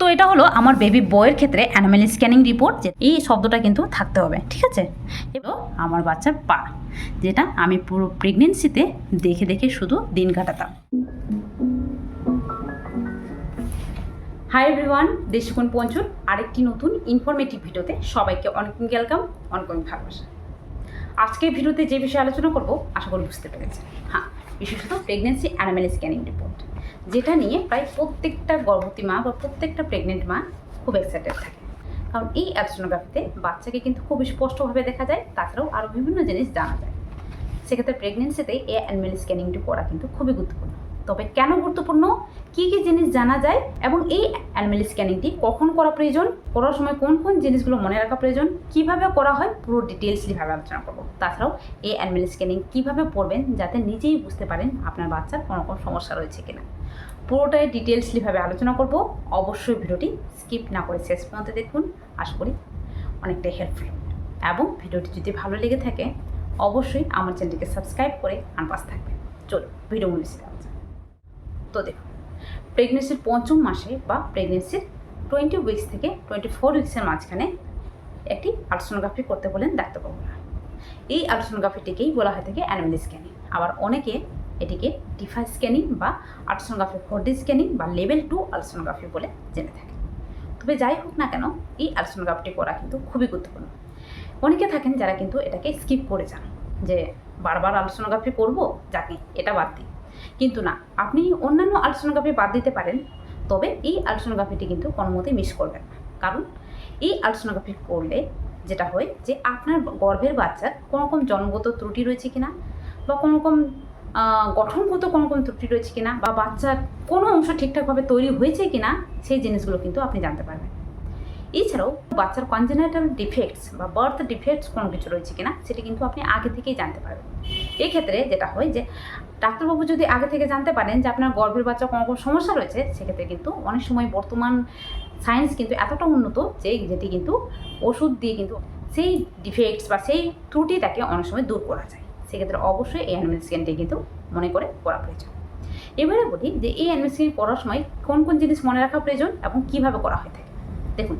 তো এটা হলো আমার বেবি বয়ের ক্ষেত্রে অ্যানিমেল স্ক্যানিং রিপোর্ট যে এই শব্দটা কিন্তু থাকতে হবে, ঠিক আছে? এবং আমার বাচ্চার পা, যেটা আমি পুরো প্রেগনেন্সিতে দেখে দেখে শুধু দিন কাটাতাম। হাই এভরিওয়ান দেশকুন পঞ্চুর আরেকটি নতুন ইনফরমেটিভ ভিডিওতে সবাইকে অনেক ওয়েলকাম অনেক অনেক ভালোবাসা। আজকের ভিডিওতে যে বিষয়ে আলোচনা করব, আশা করি বুঝতে পেরেছেন। হ্যাঁ বিশেষত প্রেগনেন্সি অ্যানিমেল স্ক্যানিং রিপোর্ট যেটা নিয়ে প্রায় প্রত্যেকটা গর্ভবতী মা বা প্রত্যেকটা প্রেগনেন্ট মা খুব এক্সাইটেড থাকে। কারণ এই অ্যালসোনোগ্রাফিতে বাচ্চাকে কিন্তু খুব স্পষ্টভাবে দেখা যায়, তাছাড়াও আরও বিভিন্ন জিনিস জানা যায়। সেক্ষেত্রে প্রেগনেন্সিতে এ অ্যানিমেল স্ক্যানিংটি করা কিন্তু খুবই গুরুত্বপূর্ণ। তবে কেন গুরুত্বপূর্ণ? কী কী জিনিস জানা যায়? এবং এই অ্যানিমেল স্ক্যানিংটি কখন করা প্রয়োজন? করার সময় কোন কোন জিনিসগুলো মনে রাখা প্রয়োজন? কীভাবে করা হয়? পুরো ডিটেলসলিভাবে আলোচনা করব। তাছাড়াও এই অ্যানিমেল স্ক্যানিং কীভাবে পড়বেন? যাতে নিজেই বুঝতে পারেন আপনার বাচ্চার কোনো কোনো সমস্যা রয়েছে কিনা। পুরোটাই ডিটেলসলিভাবে আলোচনা করব। অবশ্যই ভিডিওটি স্কিপ না করে শেষ পর্যন্ত দেখুন। আশা করি অনেকটাই হেল্পফুল এবং ভিডিওটি যদি ভালো লেগে থাকে, অবশ্যই আমার চ্যানেলটিকে সাবস্ক্রাইব করে আনপাস থাকবে চলো ভিডিও মনে। তো দেখুন প্রেগনেন্সির পঞ্চম মাসে বা প্রেগনেন্সির টোয়েন্টি উইকস থেকে টোয়েন্টি ফোর উইক্সের মাঝখানে একটি আলট্রাসোনোগ্রাফি করতে বলেন ডাক্তারবাবুরা। এই আলট্রাসোনোগ্রাফিটিকেই বলা হয় থাকে অ্যানিমেল স্ক্যানিং আবার অনেকে এটিকে ডিফাই স্ক্যানিং বা আলট্রাসোনোগ্রাফি ফোরডি স্ক্যানিং বা লেভেল টু আলট্রাসোনোগ্রাফি বলে জেনে থাকে। তবে যাই হোক না কেন, এই আলট্রাসোনোগ্রাফিটি করা কিন্তু খুবই গুরুত্বপূর্ণ। অনেকে থাকেন যারা কিন্তু এটাকে স্কিপ করে যান, যে বারবার আলট্রাসোনোগ্রাফি করব যাকে এটা বাদ দিই। কিন্তু না, আপনি অন্যান্য আলট্রাসোনোগ্রাফি বাদ দিতে পারেন, তবে এই আলট্রাসোনোগ্রাফিটি কিন্তু কোনো মতেই মিস করবেন না। কারণ এই আলট্রাসোনোগ্রাফি করলে যেটা হয় যে আপনার গর্ভের বাচ্চার কোনো রকম জন্মগত ত্রুটি রয়েছে কিনা বা কোনো রকম গঠনগত কোনো কোনো ত্রুটি রয়েছে কিনা বা বাচ্চার কোনো অংশ ঠিকঠাকভাবে তৈরি হয়েছে কিনা সেই জিনিসগুলো কিন্তু আপনি জানতে পারবেন। এছাড়াও বাচ্চার কনজেনাইটাল ডিফেক্টস বা বার্থ ডিফেক্টস কোনো কিছু রয়েছে কিনা সেটি কিন্তু আপনি আগে থেকেই জানতে পারবেন। এক্ষেত্রে যেটা হয় যে ডাক্তারবাবু যদি আগে থেকে জানতে পারেন যে আপনার গর্ভের বাচ্চা কোনো কোনো সমস্যা রয়েছে, সেক্ষেত্রে কিন্তু অনেক সময় বর্তমান সায়েন্স কিন্তু এতটা উন্নত যে যেটি কিন্তু ওষুধ দিয়ে কিন্তু সেই ডিফেক্টস বা সেই ত্রুটিটাকে অনেক সময় দূর করা যায়। সেক্ষেত্রে অবশ্যই এই অ্যানিমেল স্ক্যানটি কিন্তু মনে করে করা প্রয়োজন। এবারে বলি যে এই অ্যানিমেল স্ক্যান করার সময় কোন কোন জিনিস মনে রাখা প্রয়োজন এবং কীভাবে করা হয়ে থাকে? দেখুন,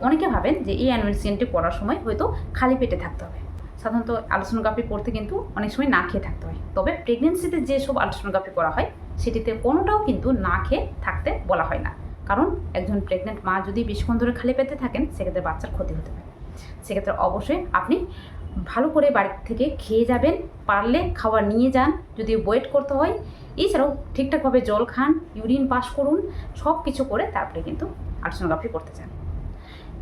অনেকে ভাবেন যে এই অ্যানিমেল স্ক্যানটি করার সময় হয়তো খালি পেটে থাকতে হবে। সাধারণত আলট্রাসোনোগ্রাফি করতে কিন্তু অনেক সময় না খেয়ে থাকতে হয়। তবে প্রেগনেন্সিতে যেসব আলট্রাসোনোগ্রাফি করা হয়, সেটিতে কোনোটাও কিন্তু না খেয়ে থাকতে বলা হয় না। কারণ একজন প্রেগনেন্ট মা যদি বেশিক্ষণ ধরে খালি পেতে থাকেন, সেক্ষেত্রে বাচ্চার ক্ষতি হতে পারে। সেক্ষেত্রে অবশ্যই আপনি ভালো করে বাড়ি থেকে খেয়ে যাবেন, পারলে খাবার নিয়ে যান, যদি ওয়েট করতে হয়। এছাড়াও ঠিকঠাকভাবে জল খান ইউরিন পাস করুন সব কিছু করে তারপরে কিন্তু আলট্রাসোনোগ্রাফি করতে চান।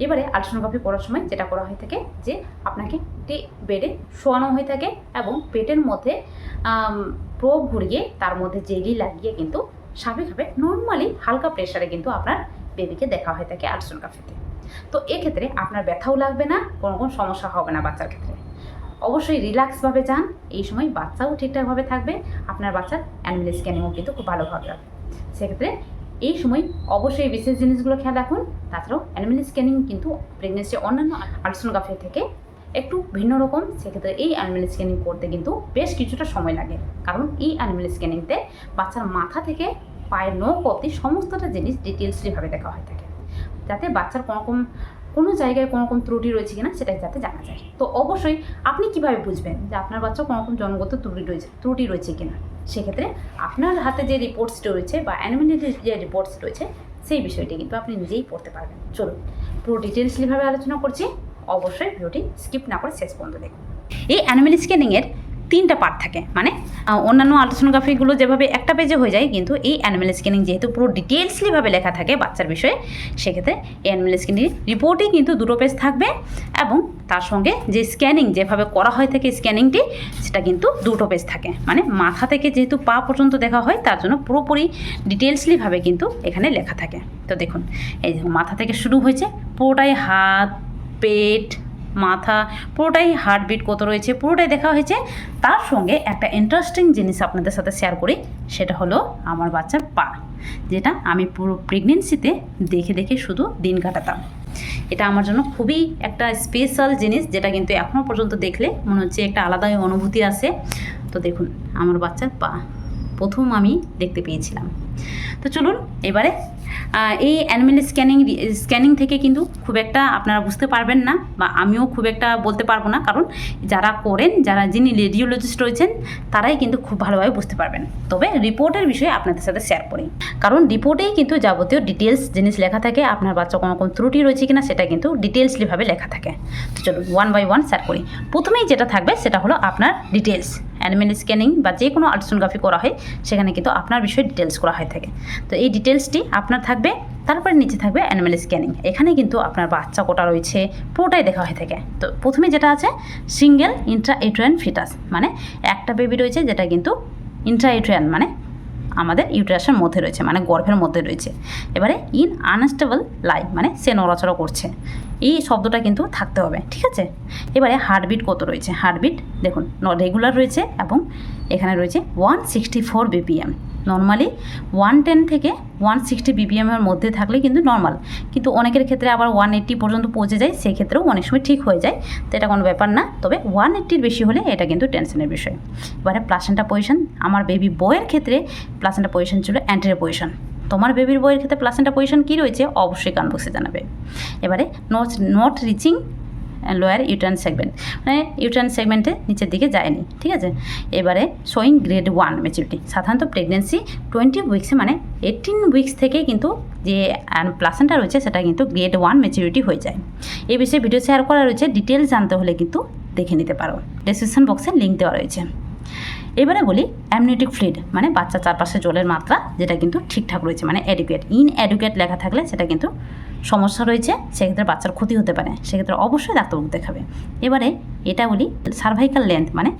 এবারে আলট্রাসোনোগ্রাফি করার সময় যেটা করা হয়ে থাকে যে, আপনাকে একটি বেডে শোয়ানো হয়ে থাকে এবং পেটের মধ্যে প্রোব ঘুরিয়ে তার মধ্যে জেলি লাগিয়ে কিন্তু স্বাভাবিকভাবে নর্মালি হালকা প্রেশারে কিন্তু আপনার বেবিকে দেখা হয়ে থাকে আলট্রাসোনোগ্রাফিতে তো এক্ষেত্রে আপনার ব্যথাও লাগবে না, কোনো কোনো সমস্যা হবে না বাচ্চার ক্ষেত্রে। অবশ্যই রিল্যাক্সভাবে যান। এই সময় বাচ্চাও ঠিকঠাকভাবে থাকবে। আপনার বাচ্চার অ্যানিমেল স্ক্যানিংও কিন্তু খুব ভালোভাবে হবে। সেক্ষেত্রে এই সময় অবশ্যই বিশেষ জিনিসগুলো খেয়াল রাখুন। তাছাড়াও অ্যানিমেল স্ক্যানিং কিন্তু প্রেগনেন্সি অন্যান্য আলট্রাসোনোগ্রাফি থেকে একটু ভিন্ন রকম। সেক্ষেত্রে এই অ্যানিমেল স্ক্যানিং করতে কিন্তু বেশ কিছুটা সময় লাগে। কারণ এই অ্যানিমেল স্ক্যানিংতে বাচ্চার মাথা থেকে পায়ের নখ অবধি সমস্তটা জিনিস ডিটেলসলিভাবে দেখা হয়ে থাকে। যাতে বাচ্চার কোনো রকম কোনো জায়গায় কোনো রকম ত্রুটি রয়েছে কিনা সেটা যাতে জানা যায়। তো অবশ্যই আপনি কীভাবে বুঝবেন যে আপনার বাচ্চা কোনো রকম জন্মগত ত্রুটি রয়েছে ত্রুটি রয়েছে কিনা? সেক্ষেত্রে আপনার হাতে যে রিপোর্টসটি রয়েছে বা অ্যানিমেলের যে রিপোর্টস রয়েছে, সেই বিষয়টি কিন্তু আপনি নিজেই পড়তে পারবেন। চলুন, পুরো ডিটেলসলিভাবে আলোচনা করছি। অবশ্যই ভিডিওটি স্কিপ না করে শেষ পর্যন্ত দেখুন। এই অ্যানিমেল স্ক্যানিংয়ের তিনটা পার্ট থাকে। মানে অন্যান্য আলট্রাসোনোগ্রাফিগুলো যেভাবে একটা পেজে হয়ে যায়, কিন্তু এই অ্যানিমেল স্ক্যানিং যেহেতু পুরো ডিটেলসলিভাবে লেখা থাকে বাচ্চার বিষয়ে, সেক্ষেত্রে এই অ্যানিমেল স্ক্যানিং রিপোর্টে কিন্তু দুটো পেজ থাকবে এবং তার সঙ্গে যে স্ক্যানিং যেভাবে করা হয় থাকে স্ক্যানিংটি সেটা কিন্তু দুটো পেজ থাকে। মানে মাথা থেকে যেহেতু পা পর্যন্ত দেখা হয়, তার জন্য পুরোপুরি ডিটেলসলিভাবে কিন্তু এখানে লেখা থাকে। তো দেখুন, এই মাথা থেকে শুরু হয়েছে, পুরোটাই হাত, পেট মাথা পুরোটাই হার্টবিট কত রয়েছে, পুরোটাই দেখা হয়েছে। তার সঙ্গে একটা ইন্টারেস্টিং জিনিস আপনাদের সাথে শেয়ার করি, সেটা হলো আমার বাচ্চার পা, যেটা আমি পুরো প্রেগনেন্সিতে দেখে দেখে শুধু দিন কাটাতাম। এটা আমার জন্য খুবই একটা স্পেশাল জিনিস, যেটা কিন্তু এখনও পর্যন্ত দেখলে মনে হচ্ছে একটা আলাদাই অনুভূতি আসে। তো দেখুন, আমার বাচ্চার পা। প্রথম আমি দেখতে পেয়েছিলাম। তো চলুন এবারে এই অ্যানিমেল স্ক্যানিং স্ক্যানিং থেকে কিন্তু খুব একটা আপনারা বুঝতে পারবেন না বা আমিও খুব একটা বলতে পারব না। কারণ যারা করেন, যারা যিনি রেডিওলজিস্ট রয়েছেন, তারাই কিন্তু খুব ভালোভাবে বুঝতে পারবেন। তবে রিপোর্টের বিষয়ে আপনাদের সাথে শেয়ার করি। কারণ রিপোর্টেই কিন্তু যাবতীয় ডিটেলস জিনিস লেখা থাকে, আপনার বাচ্চা কোনো কোনো ত্রুটি রয়েছে কিনা সেটা কিন্তু ডিটেলসলিভাবে লেখা থাকে। তো চলুন ওয়ান বাই ওয়ান শেয়ার করি। প্রথমেই যেটা থাকবে, সেটা হলো আপনার ডিটেলস অ্যানিমেল স্ক্যানিং বা যে কোনো আলট্রাসোনোগ্রাফি করা হয়, সেখানে কিন্তু আপনার বিষয়ে ডিটেলস করা হয়ে থাকে। তো এই ডিটেলসটি আপনার থাকবে, তারপরে নিচে থাকবে অ্যানিমেল স্ক্যানিং এখানে কিন্তু আপনার বাচ্চা কোটা রয়েছে, পুরোটাই দেখা হয়ে থাকে। তো প্রথমে যেটা আছে সিঙ্গেল ইন্ট্রা এট্রিয়ান ফিটাস মানে একটা বেবি রয়েছে যেটা কিন্তু ইন্ট্রা এট্রিয়ান মানে আমাদের ইউটারাসের মধ্যে রয়েছে মানে গর্ভের মধ্যে রয়েছে। এবারে ইন আনস্টেবল লাইফ মানে সে নড়াচড়া করছে। এই শব্দটা কিন্তু থাকতে হবে, ঠিক আছে? এবারে হার্টবিট কত রয়েছে? হার্টবিট দেখুন রেগুলার রয়েছে এবং এখানে রয়েছে one sixty four BPM normally one ten থেকে ওয়ান সিক্সটি বিপিএমের মধ্যে থাকলে কিন্তু নর্মাল কিন্তু অনেকের ক্ষেত্রে আবার ওয়ান এইট্টি পর্যন্ত পৌঁছে যায়, সেক্ষেত্রেও অনেক সময় ঠিক হয়ে যায়, তো এটা কোনো ব্যাপার না। তবে ওয়ান এইট্টির বেশি হলে এটা কিন্তু টেনশনের বিষয়। এবারে প্লাসেন্টা পজিশন আমার বেবি বয়ের ক্ষেত্রে প্লাসেন্টা পজিশন ছিল অ্যান্টেরিয়র পজিশন তোমার বেবির বইয়ের ক্ষেত্রে প্লাসেন্টা পজিশন কী রয়েছে? অবশ্যই কান বসে জানাবে। এবারে not not reaching lower uterine segment মানে ইউটার্ন সেগমেন্টে নিচের দিকে যায়নি, ঠিক আছে? এবারে শোয়িং গ্রেড ওয়ান মেচুরিটি সাধারণত প্রেগনেন্সি টোয়েন্টি উইক্সে মানে এইটিন উইক্স থেকে কিন্তু যে প্লাসেন্টা রয়েছে, সেটা কিন্তু গ্রেড ওয়ান মেচুরিটি হয়ে যায়। এই বিষয়ে ভিডিও শেয়ার করা রয়েছে। ডিটেলস জানতে হলে কিন্তু দেখে নিতে পারো। ডিসক্রিপশন বক্সে লিঙ্ক দেওয়া রয়েছে। এবারে বলি অ্যামনিউটিক ফ্লুইড মানে বাচ্চা চারপাশে জলের মাত্রা যেটা কিন্তু ঠিকঠাক রয়েছে মানে অ্যাডুকেট ইন অ্যাডুকেট লেখা থাকলে সেটা কিন্তু সমস্যা রয়েছে, সেক্ষেত্রে বাচ্চার ক্ষতি হতে পারে, সেক্ষেত্রে অবশ্যই ডাক্তারবাবু দেখাবে। এবারে এটা বলি সার্ভাইকাল লেন্থ মানে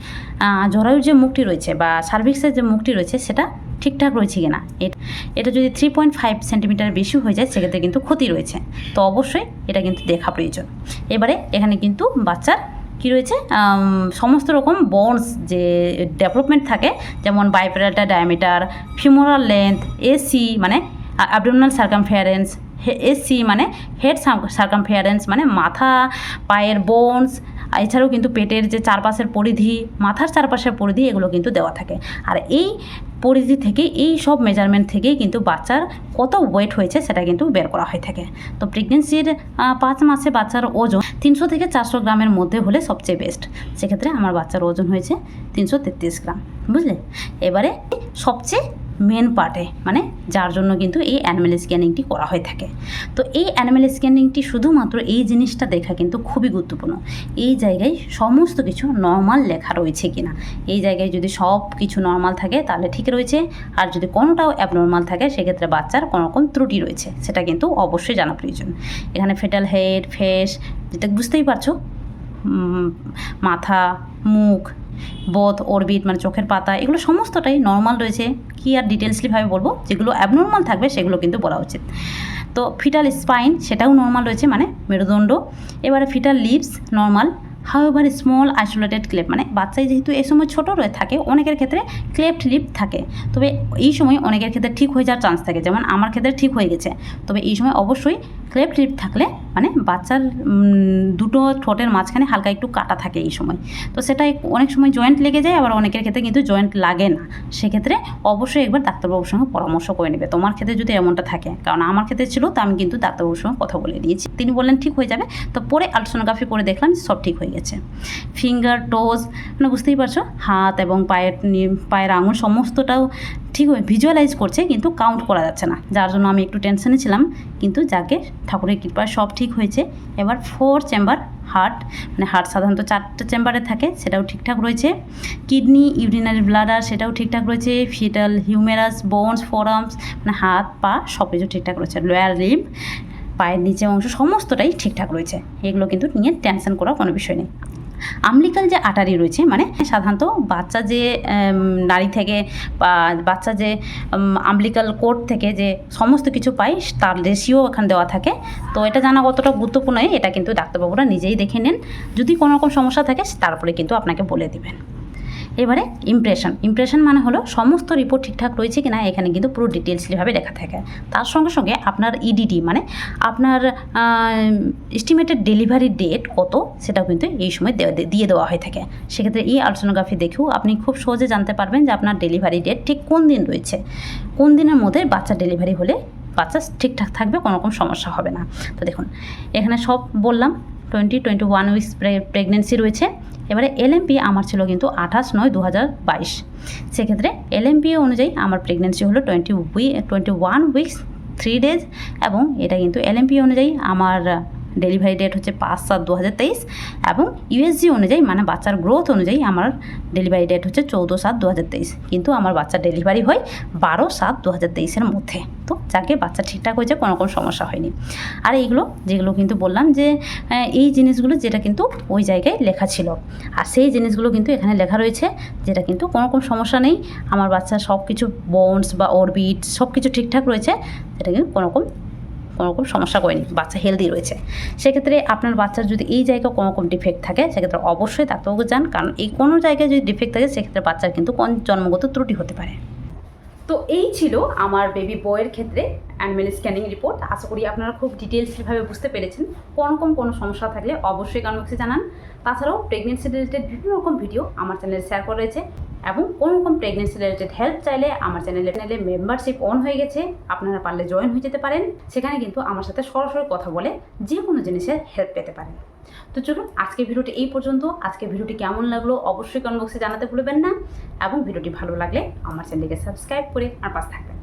জরায়ুর যে মুখটি রয়েছে বা সার্ভিক্সের যে মুখটি রয়েছে সেটা ঠিকঠাক রয়েছে কিনা। এ- এটা যদি থ্রি পয়েন্ট ফাইভ সেন্টিমিটার বেশি হয়ে যায়, সেক্ষেত্রে কিন্তু ক্ষতি রয়েছে। তো অবশ্যই এটা কিন্তু দেখা প্রয়োজন। এবারে এখানে কিন্তু বাচ্চার কি রয়েছে? সমস্ত রকম বোনস যে ডেভেলপমেন্ট থাকে, যেমন biparietal diameter femoral length AC মানে অ্যাবডোমিনাল সার্কামফেয়ারেন্স এসি মানে হেড সার্কামফেয়ারেন্স মানে মাথা, পায়ের বোনস এছাড়াও কিন্তু পেটের যে চারপাশের পরিধি, মাথার চারপাশের পরিধি, এগুলো কিন্তু দেওয়া থাকে। আর এই পরিধি থেকে, এই সব মেজারমেন্ট থেকেই কিন্তু বাচ্চার কত ওয়েট হয়েছে সেটা কিন্তু বের করা হয়ে থাকে। তো প্রেগনেন্সির পাঁচ মাসে বাচ্চার ওজন তিনশো থেকে চারশো গ্রামের মধ্যে হলে সবচেয়ে বেস্ট সেক্ষেত্রে আমার বাচ্চার ওজন হয়েছে তিনশো তেত্রিশ গ্রাম, বুঝলে? এবারে সবচেয়ে মেন পার্টে মানে যার জন্য কিন্তু এই অ্যানিমেল স্ক্যানিংটি করা হয়ে থাকে। তো এই অ্যানিমেল স্ক্যানিংটি শুধুমাত্র এই জিনিসটা দেখা কিন্তু খুবই গুরুত্বপূর্ণ। এই জায়গায় সমস্ত কিছু নর্মাল লেখা রয়েছে কিনা। এই জায়গায় যদি সব কিছু নর্মাল থাকে, তাহলে ঠিক রয়েছে। আর যদি কোনোটাও অ্যাবনর্মাল থাকে, সেক্ষেত্রে বাচ্চার কোনো রকম ত্রুটি রয়েছে। সেটা কিন্তু অবশ্যই জানা প্রয়োজন। এখানে ফেটাল হেড ফেস যেটা বুঝতেই পারছ মাথা, মুখ বোধ অরবিট মানে চোখের পাতা, এগুলো সমস্তটাই নর্মাল রয়েছে। কি আর ডিটেলসলিভাবে বলব? যেগুলো অ্যাবনর্মাল থাকবে, সেগুলো কিন্তু বলা উচিত। তো ফিটাল স্পাইন সেটাও নর্মাল রয়েছে মানে মেরুদণ্ড। এবারে fetal lips normal how small isolated cleft মানে বাচ্চায় যেহেতু এই সময় ছোটো রয়ে থাকে, অনেকের ক্ষেত্রে ক্লেপ্ট লিপ থাকে। তবে এই সময় অনেকের ক্ষেত্রে ঠিক হয়ে যাওয়ার চান্স থাকে। যেমন আমার ক্ষেত্রে ঠিক হয়ে গেছে। তবে এই সময় অবশ্যই ক্লেপ্ট লিপ থাকলে মানে বাচ্চার দুটো ঠোঁটের মাঝখানে হালকা একটু কাটা থাকে এই সময়। তো সেটা অনেক সময় জয়েন্ট লেগে যায়, আবার অনেকের ক্ষেত্রে কিন্তু জয়েন্ট লাগে না। সেক্ষেত্রে অবশ্যই একবার ডাক্তারবাবুর সঙ্গে পরামর্শ করে নেবে। তোমার ক্ষেত্রে যদি এমনটা থাকে, কারণ আমার ক্ষেত্রে ছিল, তো আমি কিন্তু ডাক্তারবাবুর সঙ্গে কথা বলে দিয়েছি তিনি বললেন, ঠিক হয়ে যাবে। তো পরে আলট্রাসোনোগ্রাফি করে দেখলাম, সব ঠিক হয়ে গেছে। ফিঙ্গার টোজ মানে বুঝতেই পারছ? হাত এবং পায়ের পায়ের আঙুল সমস্তটাও ঠিক ভিজুয়ালাইজ করছে, কিন্তু কাউন্ট করা যাচ্ছে না। যার জন্য আমি একটু টেনশনে ছিলাম, কিন্তু যাকে ঠাকুরের কৃপায় সব ঠিক হয়েছে, এবার ফোর চেম্বার হার্ট মানে হার্ট সাধারণত চারটে চেম্বারে থাকে, সেটাও ঠিকঠাক রয়েছে। কিডনি ইউরিনারি ব্লাডার সেটাও ঠিকঠাক রয়েছে। ফিটাল হিউমেরাস বোনস ফোরামস মানে হাত, পা সব কিছু ঠিকঠাক রয়েছে। লোয়ার লিভ পায়ের নিচে অংশ সমস্তটাই ঠিকঠাক রয়েছে। এগুলো কিন্তু নিয়ে টেনশন করার কোনো বিষয় নেই। আমলিকাল যে আটারি রয়েছে মানে সাধারণত বাচ্চা যে নারী থেকে বা বাচ্চা যে আমলিকাল কোর্ট থেকে যে সমস্ত কিছু পাই তার রেশিও এখানে দেওয়া থাকে। তো এটা জানা কতটা গুরুত্বপূর্ণ, এটা কিন্তু ডাক্তারবাবুরা নিজেই দেখে নেন। যদি কোনো রকম সমস্যা থাকে, তারপরে কিন্তু আপনাকে বলে দিবেন। এবারে ইমপ্রেশন ইমপ্রেশন মানে হলো সমস্ত রিপোর্ট ঠিকঠাক রয়েছে কিনা এখানে কিন্তু পুরো ডিটেলসলিভাবে লেখা থাকে। তার সঙ্গে সঙ্গে আপনার ইডিডি মানে আপনার এস্টিমেটেড ডেলিভারি ডেট কত সেটাও কিন্তু এই সময় দিয়ে দেওয়া হয়ে থাকে। সেক্ষেত্রে এই আলট্রানোগ্রাফি দেখেও আপনি খুব সহজে জানতে পারবেন যে আপনার ডেলিভারি ডেট ঠিক কোন দিন রয়েছে। কোন দিনের মধ্যে বাচ্চা ডেলিভারি হলে বাচ্চা ঠিকঠাক থাকবে, কোনো রকম সমস্যা হবে না। তো দেখুন, এখানে সব বললাম। Twenty twenty one weeks pregnancy রয়েছে। এবারে এলএমপি আমার ছিল কিন্তু আঠাশ নয় দু হাজার বাইশ। সেক্ষেত্রে এলএমপি অনুযায়ী আমার প্রেগনেন্সি হলো twenty we twenty one weeks three days এবং এটা কিন্তু এলএমপি অনুযায়ী আমার ডেলিভারি ডেট হচ্ছে পাঁচ সাত দু হাজার তেইশ এবং ইউএসজি অনুযায়ী মানে বাচ্চার গ্রোথ অনুযায়ী আমার ডেলিভারি ডেট হচ্ছে চৌদ্দ সাত দু হাজার তেইশ। কিন্তু আমার বাচ্চার ডেলিভারি হয় বারো সাত দু হাজার তেইশের মধ্যে। তো যাকে বাচ্চা ঠিকঠাক হয়েছে কোনো রকম সমস্যা হয়নি। আর এইগুলো যেগুলো কিন্তু বললাম যে এই জিনিসগুলো যেটা কিন্তু ওই জায়গায় লেখা ছিল। আর সেই জিনিসগুলো কিন্তু এখানে লেখা রয়েছে যেটা কিন্তু কোনো রকম সমস্যা নেই। আমার বাচ্চার সব কিছু বোনস বা অরবিট সব কিছু ঠিকঠাক রয়েছে। সেটা কিন্তু কোনো রকম কোনো রকম সমস্যা করেনি, বাচ্চা হেলদি রয়েছে। সেক্ষেত্রে আপনার বাচ্চার যদি এই জায়গায় কোনো রকম ডিফেক্ট থাকে, সেক্ষেত্রে অবশ্যই ডাক্তারবাবু যান, কারণ এই কোনো জায়গায় যদি ডিফেক্ট থাকে, সেক্ষেত্রে বাচ্চার কিন্তু কোন জন্মগত ত্রুটি হতে পারে। তো এই ছিল আমার বেবি বয়ের ক্ষেত্রে অ্যানিমেল স্ক্যানিং রিপোর্ট আশা করি আপনারা খুব ডিটেলসভাবে বুঝতে পেরেছেন কোন কোনো সমস্যা থাকলে অবশ্যই কমেন্ট বক্সে জানান। তাছাড়াও প্রেগনেন্সি রিলেটেড বিভিন্ন রকম ভিডিও আমার চ্যানেলে শেয়ার করা রয়েছে। এবং কোনো রকম প্রেগনেন্সি রিলেটেড হেল্প চাইলে আমার চ্যানেলে চ্যানেলে মেম্বারশিপ অন হয়ে গেছে। আপনারা পারলে জয়েন হয়ে যেতে পারেন। সেখানে কিন্তু আমার সাথে সরাসরি কথা বলে যে কোনো জিনিসের হেল্প পেতে পারেন। তো চলুন, আজকের ভিডিওটি এই পর্যন্ত। আজকে ভিডিওটি কেমন লাগল অবশ্যই কমেন্ট বক্সে জানাতে ভুলবেন না। এবং ভিডিওটি ভালো লাগলে আমার চ্যানেলকে সাবস্ক্রাইব করে আর পাশে থাকবেন।